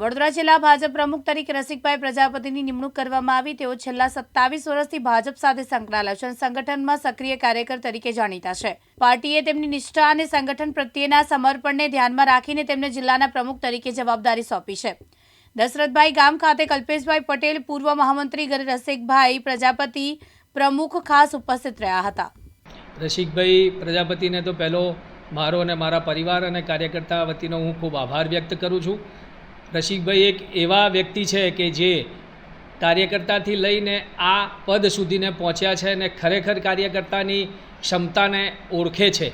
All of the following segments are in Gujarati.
વડોદરા જિલ્લા ભાજપ પ્રમુખ તરીકે રસિકભાઈ પ્રજાપતિની નિમણૂક કરવામાં આવી. તેઓ છેલ્લા સત્તાવીસ વર્ષથી ભાજપ સાથે સંકળાયેલા છે અને સંગઠનમાં સક્રિય કાર્યકર તરીકે જાણીતા છે. પાર્ટીએ તેમની નિષ્ઠા અને સંગઠન પ્રત્યેના સમર્પણને ધ્યાનમાં રાખીને તેમને જિલ્લાના પ્રમુખ તરીકે જવાબદારી સોંપી છે. દશરથભાઈ ગામ ખાતે કલ્પેશભાઈ પટેલ પૂર્વ મહામંત્રી ગરે રસિકભાઈ પ્રજાપતિ પ્રમુખ ખાસ ઉપસ્થિત રહ્યા હતા. રસિકભાઈ પ્રજાપતિને તો પહેલો મારો અને મારા પરિવાર અને કાર્યકર્તા વતીનો હું ખૂબ આભાર વ્યક્ત કરું છું. રસિકભાઈ એક એવા વ્યક્તિ છે કે જે કાર્યકર્તાથી લઈને આ પદ સુધીને પહોંચ્યા છે અને ખરેખર કાર્યકર્તાની ક્ષમતાને ઓળખે છે.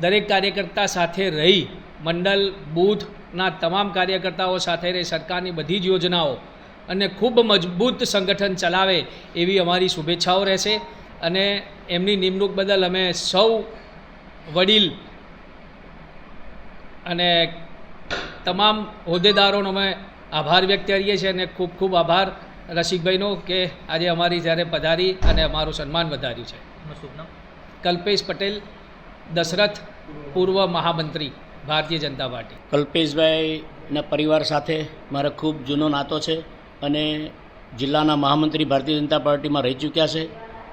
દરેક કાર્યકર્તા સાથે રહી મંડળ, બૂથના તમામ કાર્યકર્તાઓ સાથે રહી સરકારની બધી જ યોજનાઓ અને ખૂબ મજબૂત સંગઠન ચલાવે એવી અમારી શુભેચ્છાઓ રહેશે અને એમની નિમણૂક બદલ અમે સૌ વડીલ અને તમામ હોદ્દેદારોનો અમે આભાર વ્યક્ત કરીએ છીએ અને ખૂબ ખૂબ આભાર રસિકભાઈનો કે આજે અમારી જ્યારે પધારી અને અમારું સન્માન વધાર્યું છે. કલ્પેશ પટેલ દશરથ પૂર્વ મહામંત્રી ભારતીય જનતા પાર્ટી. કલ્પેશભાઈના પરિવાર સાથે મારે ખૂબ જૂનો નાતો છે અને જિલ્લાના મહામંત્રી ભારતીય જનતા પાર્ટીમાં રહી ચૂક્યા છે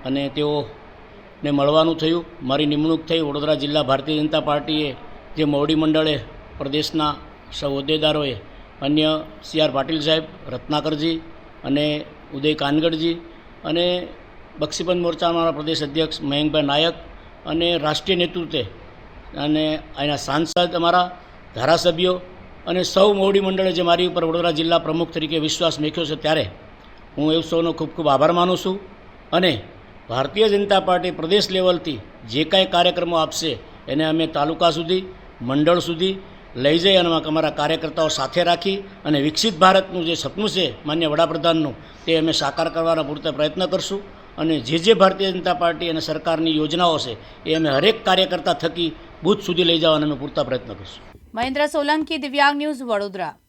અને તેઓને મળવાનું થયું. મારી નિમણૂક થઈ વડોદરા જિલ્લા ભારતીય જનતા પાર્ટીએ જે મોવડી મંડળે પ્રદેશના સૌ હોદ્દેદારોએ અન્ય સી આર પાટીલ સાહેબ, રત્નાકરજી અને ઉદય કાનગડજી અને બક્ષીબંધ મોરચાના અમારા પ્રદેશ અધ્યક્ષ મયંકભાઈ નાયક અને રાષ્ટ્રીય નેતૃત્વે અને એના સાંસદ અમારા ધારાસભ્યો અને સૌ મોવડી મંડળે જે મારી ઉપર વડોદરા જિલ્લા પ્રમુખ તરીકે વિશ્વાસ મેખ્યો છે ત્યારે હું એ સૌનો ખૂબ ખૂબ આભાર માનું છું અને ભારતીય જનતા પાર્ટી પ્રદેશ લેવલથી જે કાંઈ કાર્યક્રમો આપશે એને અમે તાલુકા સુધી, મંડળ સુધી લઈ જઈ અને અમારા કાર્યકર્તાઓ સાથે રાખી અને વિકસિત ભારતનું જે સપનું છે, માન્ય વડાપ્રધાનનું, તે અમે સાકાર કરવાના પૂરતા પ્રયત્ન કરશું. અને જે જે ભારતીય જનતા પાર્ટી અને સરકારની યોજનાઓ છે, એ અમે હરેક કાર્યકર્તા થકી બુથ સુધી લઈ જવાના અમે પૂરતા પ્રયત્ન કરશું. મહેન્દ્ર સોલંકી, દિવ્યાંગ ન્યૂઝ વડોદરા.